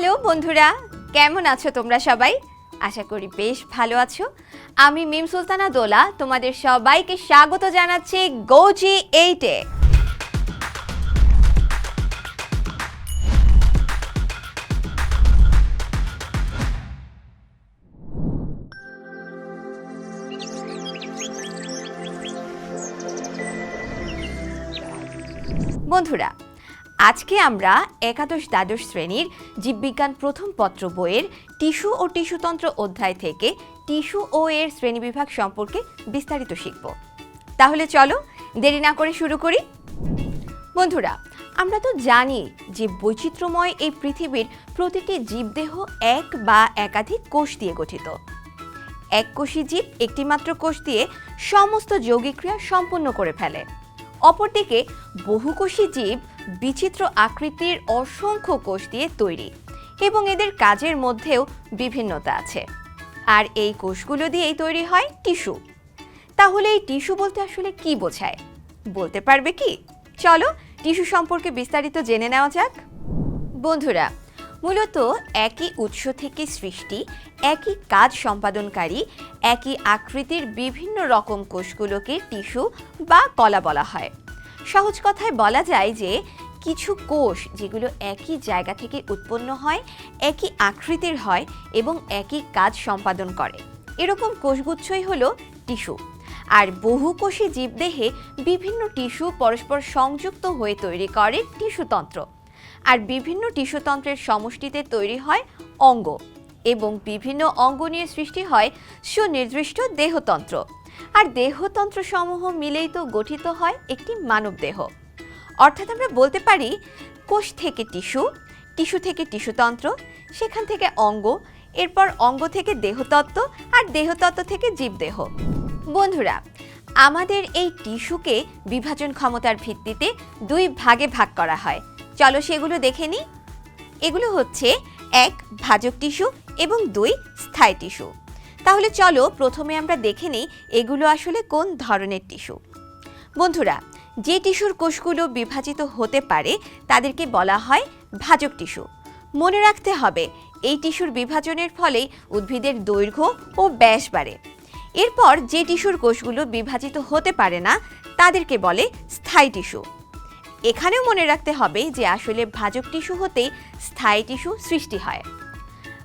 Hello বন্ধুরা, কেমন আছো তোমরা সবাই? আশা করি বেশ ভালো আছো। আমি মিম সুলতানা দোলা, তোমাদের সবাইকে স্বাগত জানাচ্ছি গোজি এইটে বন্ধুরা আজকে আমরা একাদশ দ্বাদশ শ্রেণির জীববিজ্ঞান প্রথম পত্র বইয়ের টিস্যু ও টিস্যুতন্ত্র অধ্যায় থেকে টিস্যু ও এর শ্রেণীবিভাগ সম্পর্কে বিস্তারিত শিখব। তাহলে চলো, দেরি না করে শুরু করি। বন্ধুরা, আমরা তো জানি যে বৈচিত্র্যময় এই পৃথিবীর প্রতিটি জীবদেহ এক বা একাধিক কোষ দিয়ে গঠিত। এক কোষী জীব একটিমাত্র কোষ দিয়ে সমস্ত যৌগিক ক্রিয়া সম্পন্ন করে ফেলে। অপরদিকে বহুকোষী জীব বিচিত্র আকৃতির অসংখ্য কোষ দিয়ে তৈরি এবং এদের কাজের মধ্যেও বিভিন্নতা আছে। আর এই কোষগুলো দিয়েই তৈরি হয় টিস্যু। তাহলে এই টিস্যু বলতে আসলে কি বোঝায়? বলতে পারবে কি? চলো টিস্যু সম্পর্কে বিস্তারিত জেনে নেওয়া যাক। বন্ধুরা, মূলত একই উৎস থেকে সৃষ্টি, একই কাজ সম্পাদনকারী, একই আকৃতির বিভিন্ন রকম কোষগুলোকে টিস্যু বা কলা বলা হয়। সহজ কথায় বলা যায় যে কিছু কোষ যেগুলো একই জায়গা থেকে উৎপন্ন হয়, একই আকৃতির হয় এবং একই কাজ সম্পাদন করে। এরকম কোষগুচ্ছই হলো টিস্যু। আর বহুকোষী জীবদেহে বিভিন্ন টিস্যু পরস্পর সংযুক্ত হয়ে তৈরি করে টিস্যুতন্ত্র আর বিভিন্ন টিস্যুতন্ত্রের সমষ্টিতে তৈরি হয় অঙ্গ এবং বিভিন্ন অঙ্গ নিয়ে সৃষ্টি হয় সুনির্দিষ্ট দেহতন্ত্র। আর দেহতন্ত্র সমূহ মিলেই তো গঠিত হয় একটি মানব দেহ অর্থাৎ আমরা বলতে পারি, কোষ থেকে টিস্যু টিস্যু থেকে টিস্যুতন্ত্র, সেখান থেকে অঙ্গ, এরপর অঙ্গ থেকে দেহতত্ত্ব আর দেহতত্ত্ব থেকে জীবদেহ। বন্ধুরা, আমাদের এই টিস্যুকে বিভাজন ক্ষমতার ভিত্তিতে দুই ভাগে ভাগ করা হয়। চলো সেগুলো দেখে নিই। এগুলো হচ্ছে, এক, ভাজক টিস্যু এবং দুই, স্থায়ী টিস্যু। তাহলে চলো প্রথমে আমরা দেখে নিই এগুলো আসলে কোন ধরনের টিস্যু। বন্ধুরা, যে টিস্যুর কোষগুলো বিভাজিত হতে পারে তাদেরকে বলা হয় ভাজক টিস্যু। মনে রাখতে হবে, এই টিস্যুর বিভাজনের ফলে উদ্ভিদের দৈর্ঘ্য ও ব্যাস বাড়ে। এরপর যে টিস্যুর কোষগুলো বিভাজিত হতে পারে না, তাদেরকে বলে স্থায়ী টিস্যু। এখানেও মনে রাখতে হবে যে আসলে ভাজক টিস্যু হতেই স্থায়ী টিস্যু সৃষ্টি হয়।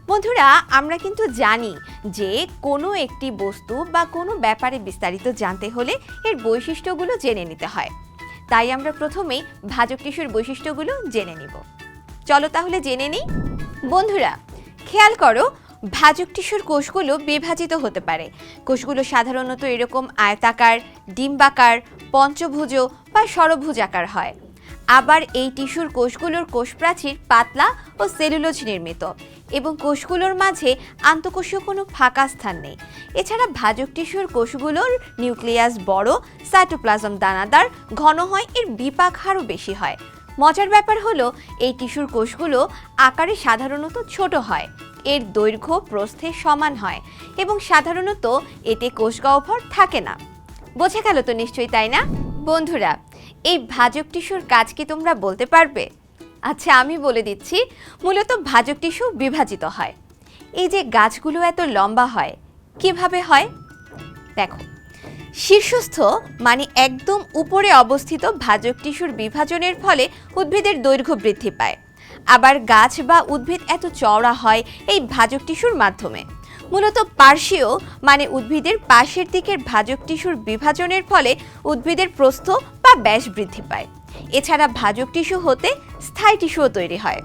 বন্ধুরা, আমরা কিন্তু জানি যে কোনো একটি বস্তু বা কোনো ব্যাপারে বিস্তারিত জানতে হলে এর বৈশিষ্ট্যগুলো জেনে নিতে হয়। তাই আমরা প্রথমেই ভাজক টিস্যুর বৈশিষ্ট্যগুলো জেনে নিব। চলো তাহলে জেনে নিই। বন্ধুরা, খেয়াল করো, ভাজক টিস্যুর কোষগুলো বিভাজিত হতে পারে। কোষগুলো সাধারণত এরকম আয়তাকার, ডিম্বাকার, পঞ্চভুজ বা ষড়ভুজ আকার হয়। আবার এই টিস্যুর কোষগুলোর কোষপ্রাচীর পাতলা ও সেলুলোজ নির্মিত এবং কোষগুলোর মাঝে আন্তঃকোষীয় কোনো ফাঁকা স্থান নেই। এছাড়া ভাজক টিস্যুর কোষগুলোর নিউক্লিয়াস বড়, সাইটোপ্লাজম দানাদার, ঘন হয়, এর বিপাক হারও বেশি হয়। মজার ব্যাপার হলো, এই টিস্যুর কোষগুলো আকারে সাধারণত ছোট হয়, এর দৈর্ঘ্য প্রস্থে সমান হয় এবং সাধারণত এতে কোষ গহ্বর থাকে না। বোঝা গেল তো নিশ্চয়ই, তাই না? বন্ধুরা এই ভাজক টিস্যুর কাজ কি তোমরা বলতে পারবে? আচ্ছা আমি বলে দিচ্ছি, মূলত ভাজক টিস্যু বিভাজিত হয়। এই যে গাছগুলো এত লম্বা হয়, কীভাবে হয়? দেখো, শীর্ষস্থ মানে একদম উপরে অবস্থিত ভাজক টিস্যুর বিভাজনের ফলে উদ্ভিদের দৈর্ঘ্য বৃদ্ধি পায়। আবার গাছ বা উদ্ভিদ এত চওড়া হয় এই ভাজক টিস্যুর মাধ্যমে। মূলত পার্শ্বীয় মানে উদ্ভিদের পাশের দিকের ভাজক টিস্যুর বিভাজনের ফলে উদ্ভিদের প্রস্থ ব্যাস বৃদ্ধি পায়। এছাড়া ভাজক টিস্যু হতে স্থায়ী টিস্যুও তৈরি হয়।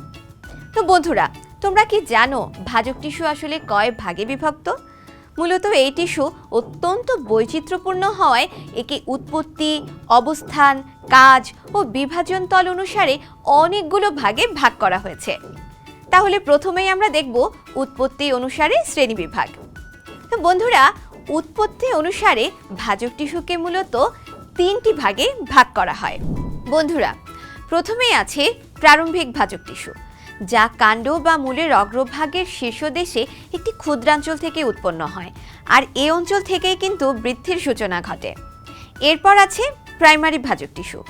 তো বন্ধুরা, তোমরা কি জানো ভাজক টিস্যু আসলে কয় ভাগে বিভক্ত? মূলত এই টিস্যু অত্যন্ত বৈচিত্র্যপূর্ণ হওয়ায় একে উৎপত্তি, অবস্থান, কাজ ও বিভাজন তল অনুসারে অনেকগুলো ভাগে ভাগ করা হয়েছে। তাহলে প্রথমেই আমরা দেখব উৎপত্তি অনুসারে শ্রেণীবিভাগ তো বন্ধুরা, উৎপত্তি অনুসারে ভাজক টিস্যুকে মূলত তিনটি ভাগে ভাগ করা হয়। বন্ধুরা, প্রথমেই আছে প্রারম্ভিক ভাজক টিস্যু, যা কাণ্ড বা মূলের অগ্রভাগের শীর্ষ দেশে একটি ক্ষুদ্রাঞ্চল থেকে উৎপন্ন হয়, আর এ অঞ্চল থেকেই কিন্তু বৃদ্ধির সূচনা ঘটে। এরপর আছে প্রাইমারি ভাজক টিস্যু।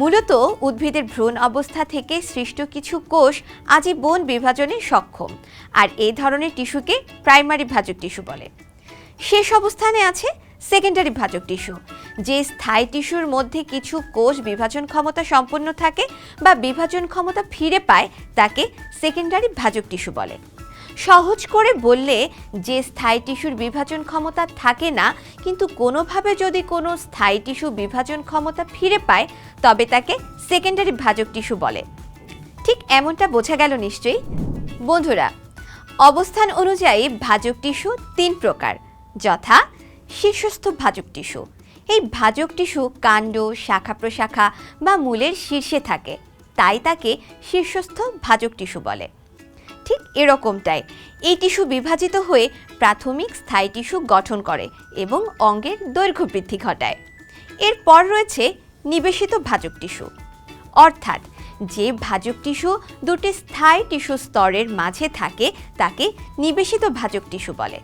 মূলত উদ্ভিদের ভ্রূণ অবস্থা থেকে সৃষ্ট কিছু কোষ আজীবন বিভাজনে সক্ষম, আর এই ধরনের টিস্যুকে প্রাইমারি ভাজক টিস্যু বলে। শেষ অবস্থানে আছে সেকেন্ডারি ভাজক টিস্যু যে স্থায়ী টিস্যুর মধ্যে কিছু কোষ বিভাজন ক্ষমতা সম্পন্ন থাকে বা বিভাজন ক্ষমতা ফিরে পায়, তাকে সেকেন্ডারি ভাজক টিস্যু বলে। সহজ করে বললে যে স্থায়ী টিস্যুর বিভাজন ক্ষমতা থাকে না, কিন্তু কোনোভাবে যদি কোনো স্থায়ী টিস্যু বিভাজন ক্ষমতা ফিরে পায়, তবে তাকে সেকেন্ডারি ভাজক টিস্যু বলে। ঠিক এমনটা বোঝা গেল নিশ্চয়ই? বন্ধুরা, অবস্থান অনুযায়ী ভাজক টিস্যু তিন প্রকার, যথা শীর্ষস্থ ভাজক টিস্যু। এই ভাজক টিস্যু কাণ্ড শাখা প্রশাখা বা মূলের শীর্ষে থাকে। তাই তাকে শীর্ষস্থ ভাজক টিস্যু বলে। ঠিক এরকমটাই। এই টিস্যু বিভাজিত হয়ে প্রাথমিক স্থায়ী টিস্যু গঠন করে এবং অঙ্গের দৈর্ঘ্য বৃদ্ধি ঘটায়। এরপর রয়েছে নিবেশিত ভাজক টিস্যু। অর্থাৎ যে ভাজক টিস্যু দুটি স্থায়ী টিস্যু স্তরের মাঝে থাকে, তাকে নিবেশিত ভাজক টিস্যু বলে।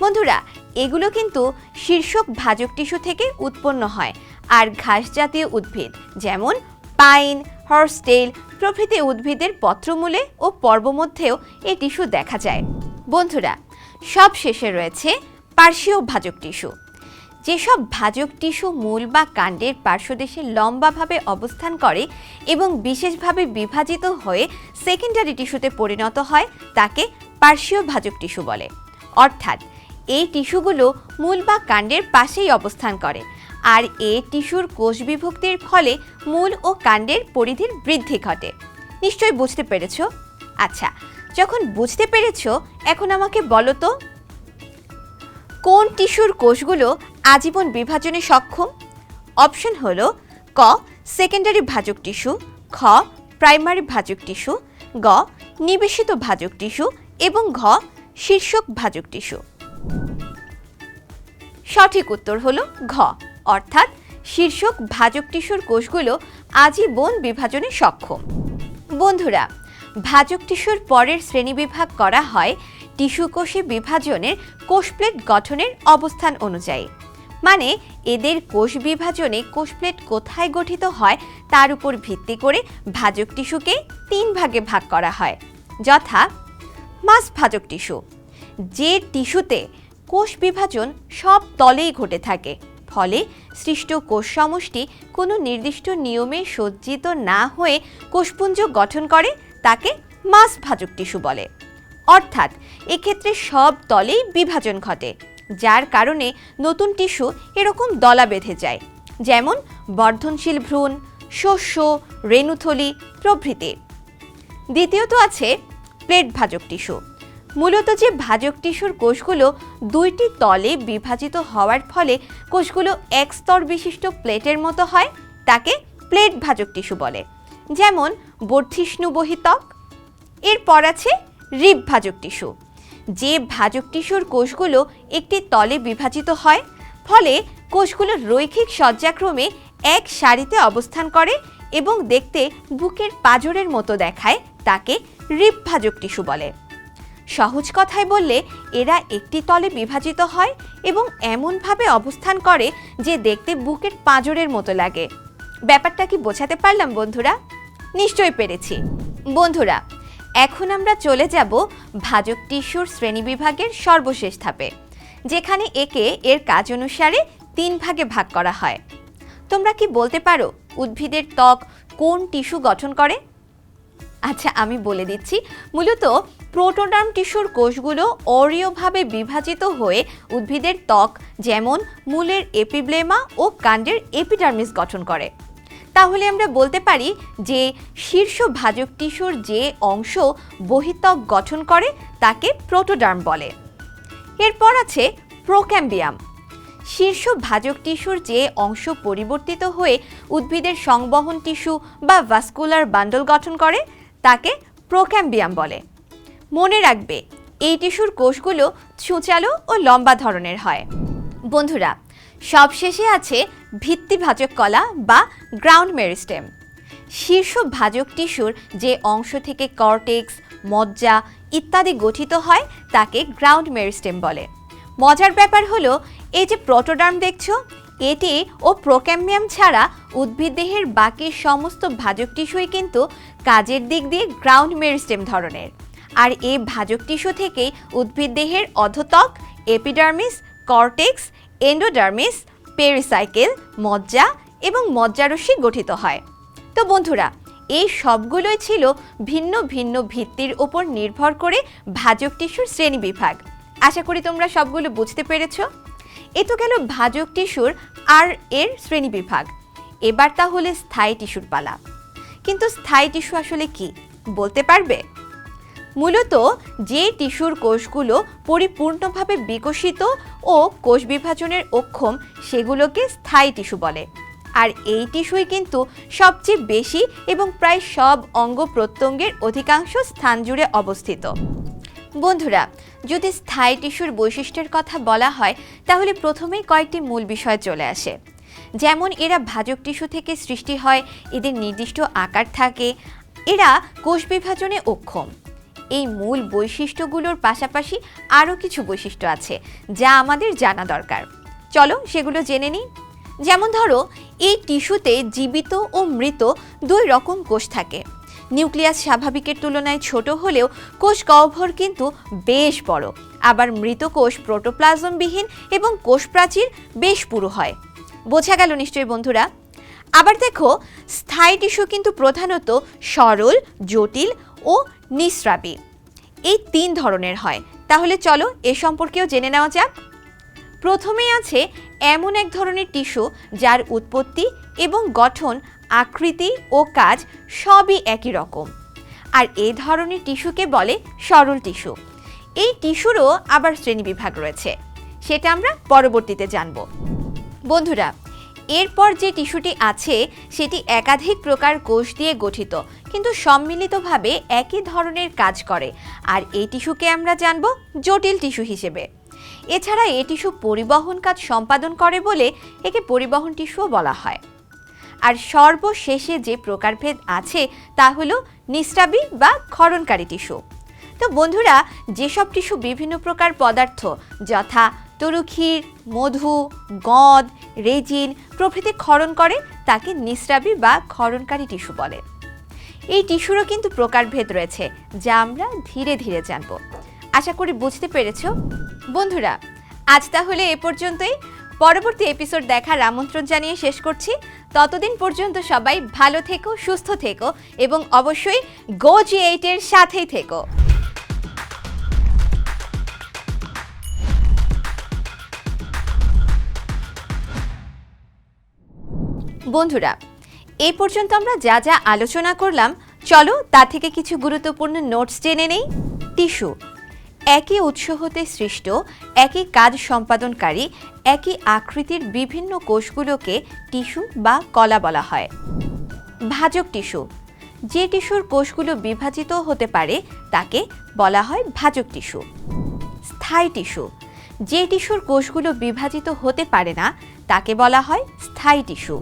বন্ধুরা, এগুলো কিন্তু শীর্ষক ভাজক টিস্যু থেকে উৎপন্ন হয়। আর ঘাস জাতীয় উদ্ভিদ, যেমন পাইন হর্সটেল প্রভৃতি উদ্ভিদের পত্রমূলে ও পর্বমধ্যেও এ টিস্যু দেখা যায়। বন্ধুরা সব শেষে রয়েছে পার্শ্বীয় ভাজক টিস্যু। যেসব ভাজক টিস্যু মূল বা কাণ্ডের পার্শ্বদেশে লম্বাভাবে অবস্থান করে এবং বিশেষভাবে বিভাজিত হয়ে সেকেন্ডারি টিস্যুতে পরিণত হয়, তাকে পার্শ্বীয় ভাজক টিস্যু বলে। অর্থাৎ এই টিস্যুগুলো মূল বা কাণ্ডের পাশেই অবস্থান করে। আর এ টিস্যুর কোষ বিভক্তির ফলে মূল ও কাণ্ডের পরিধির বৃদ্ধি ঘটে। নিশ্চয়ই বুঝতে পেরেছ? আচ্ছা যখন বুঝতে পেরেছ, এখন আমাকে বলো তো, কোন টিস্যুর কোষগুলো আজীবন বিভাজনে সক্ষম? অপশন হলো ক, সেকেন্ডারি ভাজক টিস্যু, খ, প্রাইমারি ভাজক টিস্যু, গ, নিবেশিত ভাজক টিস্যু এবং ঘ, শীর্ষক ভাজক টিস্যু। সঠিক উত্তর হলো ঘ। অর্থাৎ শীর্ষক ভাজক টিস্যুর কোষগুলো আজীবন বিভাজনে সক্ষম। বন্ধুরা, ভাজক টিস্যুর পরের শ্রেণীবিভাগ করা হয় টিস্যু কোষে বিভাজনের কোষপ্লেট গঠনের অবস্থান অনুযায়ী। মানে এদের কোষ বিভাজনে কোষপ্লেট কোথায় গঠিত হয় তার উপর ভিত্তি করে ভাজক টিস্যুকে তিন ভাগে ভাগ করা হয়। যথা মাস ভাজক টিস্যু। যে টিস্যুতে কোষ বিভাজন সব তলেই ঘটে থাকে। ফলে সৃষ্ট কোষ সমষ্টি কোনো নির্দিষ্ট নিয়মে সজ্জিত না হয়ে কোষপুঞ্জ গঠন করে, তাকে মাস ভাজক টিস্যু বলে। অর্থাৎ, এক্ষেত্রে সব তলেই বিভাজন ঘটে, যার কারণে নতুন টিস্যু এরকম দলা বেঁধে যায়, যেমন বর্ধনশীল ভ্রূণ, শস্য, রেণুথলি প্রভৃতি। দ্বিতীয়ত আছে প্লেট ভাজক টিস্যু। মূলত যে ভাজক টিস্যুর কোষগুলো দুইটি তলে বিভাজিত হওয়ার ফলে কোষগুলো এক স্তর বিশিষ্ট প্লেটের মতো হয়, তাকে প্লেট ভাজক টিস্যু বলে। যেমন বর্ধিষ্ণু বহিতক, এরপর আছে রিব ভাজক টিস্যু। যে ভাজক টিস্যুর কোষগুলো একটি তলে বিভাজিত হয়, ফলে কোষগুলো রৈখিক সজ্জাক্রমে এক সারিতে অবস্থান করে এবং দেখতে বুকের পাঁজরের মতো দেখায়, তাকে রিব ভাজক টিস্যু বলে। সহজ কথায় বললে, এরা একটি তলে বিভাজিত হয় এবং এমনভাবে অবস্থান করে যে দেখতে বুকের পাঁজরের মতো লাগে। ব্যাপারটা কি বোঝাতে পারলাম, বন্ধুরা? নিশ্চয়ই পেরেছি। বন্ধুরা, এখন আমরা চলে যাব ভাজক টিস্যুর শ্রেণীবিভাগের সর্বশেষ ধাপে, যেখানে একে এর কাজ অনুসারে তিন ভাগে ভাগ করা হয়। তোমরা কি বলতে পারো উদ্ভিদের ত্বক কোন টিস্যু গঠন করে? আচ্ছা আমি বলে দিচ্ছি। মূলত প্রোটোডার্ম টিস্যুর কোষগুলো অরীয়ভাবে বিভাজিত হয়ে উদ্ভিদের ত্বক, যেমন মূলের এপিব্লেমা ও কাণ্ডের এপিডার্মিস গঠন করে। তাহলে আমরা বলতে পারি যে শীর্ষ ভাজক টিস্যুর যে অংশ বহিত্বক গঠন করে, তাকে প্রোটোডার্ম বলে। এরপর আছে প্রোক্যাম্বিয়াম। শীর্ষ ভাজক টিস্যুর যে অংশ পরিবর্তিত হয়ে উদ্ভিদের সংবহন টিস্যু বা ভাস্কুলার বান্ডল গঠন করে, তাকে প্রোক্যাম্বিয়াম বলে। মনে রাখবে, এই টিস্যুর কোষগুলো ছুঁচালো ও লম্বা ধরনের হয়। বন্ধুরা, সবশেষে আছে ভিত্তিভাজক কলা বা গ্রাউন্ড মেরিস্টেম। শীর্ষ ভাজক টিস্যুর যে অংশ থেকে কর্টেক্স, মজ্জা ইত্যাদি গঠিত হয়, তাকে গ্রাউন্ড মেরিস্টেম বলে। মজার ব্যাপার হলো, এই যে প্রোটোডার্ম দেখছ, এটি ও প্রোক্যাম্বিয়াম ছাড়া উদ্ভিদদেহের বাকি সমস্ত ভাজক টিস্যুই কিন্তু কাজের দিক দিয়ে গ্রাউন্ড মেরিস্টেম ধরনের। আর এই ভাজক টিস্যু থেকেই উদ্ভিদ দেহের অধতক, এপিডার্মিস, কর্টেক্স, এন্ডোডার্মিস, পেরিসাইকেল, মজ্জা এবং মজ্জারসি গঠিত হয়। তো বন্ধুরা, এই সবগুলোই ছিল ভিন্ন ভিন্ন ভিত্তির উপর নির্ভর করে ভাজক টিস্যুর শ্রেণীবিভাগ আশা করি তোমরা সবগুলো বুঝতে পেরেছ। এ তো গেল ভাজক টিস্যুর আর এর শ্রেণীবিভাগ এবার তাহলে স্থায়ী টিস্যুর পালা। কিন্তু স্থায়ী টিস্যু আসলে কি, বলতে পারবে? মূলত যে টিস্যুর কোষগুলো পরিপূর্ণভাবে বিকশিত ও কোষ বিভাজনের অক্ষম, সেগুলোকে স্থায়ী টিস্যু বলে। আর এই টিস্যুই কিন্তু সবচেয়ে বেশি এবং প্রায় সব অঙ্গ প্রত্যঙ্গের অধিকাংশ স্থান জুড়ে অবস্থিত। বন্ধুরা, যদি স্থায়ী টিস্যুর বৈশিষ্ট্যের কথা বলা হয়, তাহলে প্রথমেই কয়েকটি মূল বিষয় চলে আসে। যেমন, এরা ভাজক টিস্যু থেকে সৃষ্টি হয়, এদের নির্দিষ্ট আকার থাকে, এরা কোষ বিভাজনে অক্ষম। এই মূল বৈশিষ্ট্যগুলোর পাশাপাশি আরও কিছু বৈশিষ্ট্য আছে যা আমাদের জানা দরকার। চলো সেগুলো জেনে নিই। যেমন ধরো, এই টিস্যুতে জীবিত ও মৃত দুই রকম কোষ থাকে। নিউক্লিয়াস স্বাভাবিকের তুলনায় ছোট হলেও কোষ গহ্বর কিন্তু বেশ বড়। আবার মৃত কোষ প্রোটোপ্লাজমবিহীন এবং কোষ প্রাচীর বেশ পুরু হয়। বোঝা গেল নিশ্চয়ই বন্ধুরা? আবার দেখো, স্থায়ী টিস্যু কিন্তু প্রধানত সরল, জটিল ও নিঃস্রাবী। এই তিন ধরনের হয়। তাহলে চলো এ সম্পর্কেও জেনে নেওয়া যাক। প্রথমেই আছে এমন এক ধরনের টিস্যু যার উৎপত্তি এবং গঠন, আকৃতি ও কাজ সবই একই রকম। আর এই ধরনের টিস্যুকে বলে সরল টিস্যু। এই টিস্যুরও আবার শ্রেণীবিভাগ রয়েছে। সেটা আমরা পরবর্তীতে জানব। বন্ধুরা এরপর যে টিস্যুটি আছে, সেটি একাধিক প্রকার কোষ দিয়ে গঠিত, কিন্তু সম্মিলিতভাবে একই ধরনের কাজ করে। আর এই টিস্যুকে আমরা জানব জটিল টিস্যু হিসেবে। এছাড়া এই টিস্যু পরিবহন কাজ সম্পাদন করে বলে একে পরিবহন টিস্যুও বলা হয়। আর সর্বশেষে যে প্রকারভেদ আছে, তা হলো নিস্টাবি বা ক্ষরণকারী টিস্যু। তো বন্ধুরা, যেসব টিস্যু বিভিন্ন প্রকার পদার্থ, যথা তরুক্ষীর মধু, গদ, রেজিন প্রভৃতি ক্ষরণ করে, তাকে নিস্রাবি বা ক্ষরণকারী টিস্যু বলে। এই টিস্যুরও কিন্তু প্রকারভেদ রয়েছে, যা আমরা ধীরে ধীরে জানব। আশা করি বুঝতে পেরেছ? বন্ধুরা, আজ তাহলে এ পর্যন্তই। পরবর্তী এপিসোড দেখার আমন্ত্রণ জানিয়ে শেষ করছি। ততদিন পর্যন্ত সবাই ভালো থেকো, সুস্থ থেকো এবং অবশ্যই গো জি এইটের সাথেই থেকো। বন্ধুরা, এই পর্যন্ত আমরা যা যা আলোচনা করলাম, চলো তা থেকে কিছু গুরুত্বপূর্ণ নোটস জেনে নেই। টিস্যু, একই উৎস হতে সৃষ্ট, একই কাজ সম্পাদনকারী, একই আকৃতির বিভিন্ন কোষগুলোকে টিস্যু বা কলা বলা হয়। ভাজক টিস্যু, যে টিস্যুর কোষগুলো বিভাজিত হতে পারে, তাকে বলা হয় ভাজক টিস্যু। স্থায়ী টিস্যু, যে টিস্যুর কোষগুলো বিভাজিত হতে পারে না, তাকে বলা হয় স্থায়ী টিস্যু।